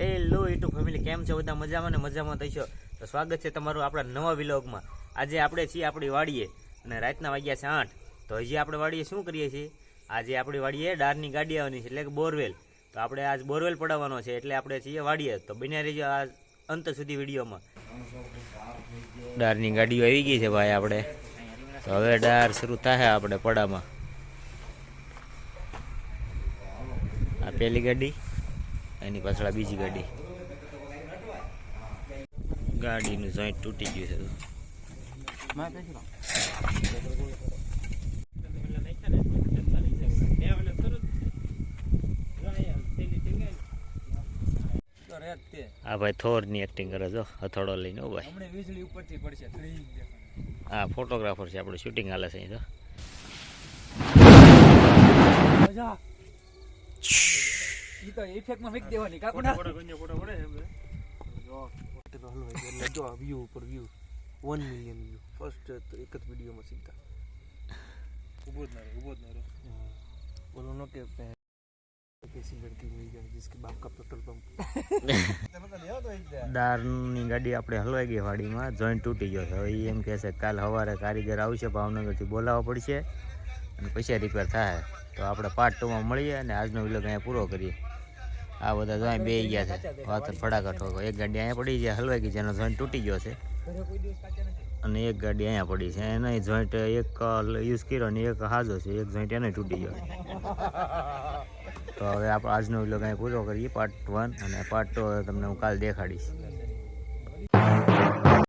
Hello YouTube family કેમ છો? બધા મજામાં ને મજામાં થઈશો તો સ્વાગત છે તમારું આપણા નવા વિલોગમાં. આજે આપણે છીએ આપણી વાડીએ અને રાતના વાગ્યા છે આઠ. તો હજી આપણે વાડીએ શું કરીએ છીએ? આજે આપણી વાડીએ ડારની ગાડી આવવાની છે, એટલે કે બોરવેલ. તો આપણે આજ બોરવેલ પડાવવાનો છે, એટલે આપણે છીએ વાડીએ. તો બન્યા રહીજો આ અંત સુધી વિડીયોમાં. ડારની ગાડીઓ આવી ગઈ છે ભાઈ આપણે. તો હવે ડાર શરૂ થાય આપણે પડામાં. આ પહેલી ગાડી. એની પાછળ બીજી ગાડી. ગાડીનું જોઈન્ટ તૂટી ગયું છે. આ ભાઈ થોરની એક્ટિંગ કરે જો હથોડો લઈને ભાઈ હમણાં વીજળી ઉપરથી પડશે આ ફોટોગ્રાફર છે આપણું શૂટિંગ હાલે છે અહીં તો મજા. ઈ તો ઇફેક્ટમાં ફેંકી દેવાની કાકુડા એટલે જો વ્યૂ ઉપર view one million view first એક જ વિડીયોમાં સીધા ઉભો જ ના રહે ઉભો જ ના રહે બોલો નો કે પે- कैसी लड़की मिल जाए जिसके बाप का पेट्रोल पंप દારની ગાડી આપણે હલવાઈ ગઈ વાડીમાં જોઈન્ટ તૂટી ગયો છે હવે ઈ એમ કહે છે કે કાલ સવારે કારીગર આવશે ભાવનગરથી બોલાવવો પડશે અને પછી રિપેર થાય તો આપણે પાર્ટ ટુમાં મળીએ અને આજનો વિલોગ અહીંયા પૂરો કરીએ. આ બધા જોઈ બે ગયા છે. વાત ફટાકટ એક ગાડી અહીંયા પડી છે હલવાઈ ગઈ છે. જોઈન્ટ તૂટી ગયો છે. અને એક ગાડી અહીંયા પડી છે. એનો જોઈન્ટ એક યુઝ કર્યો અને એક હાજો છે. એક જોઈન્ટ એને તૂટી ગયો તો હવે આપણે આજનો વિલોગ અહીંયા પૂરો કરીએ. પાર્ટ વન અને પાર્ટ ટુ તમને હું કાલ દેખાડીશ.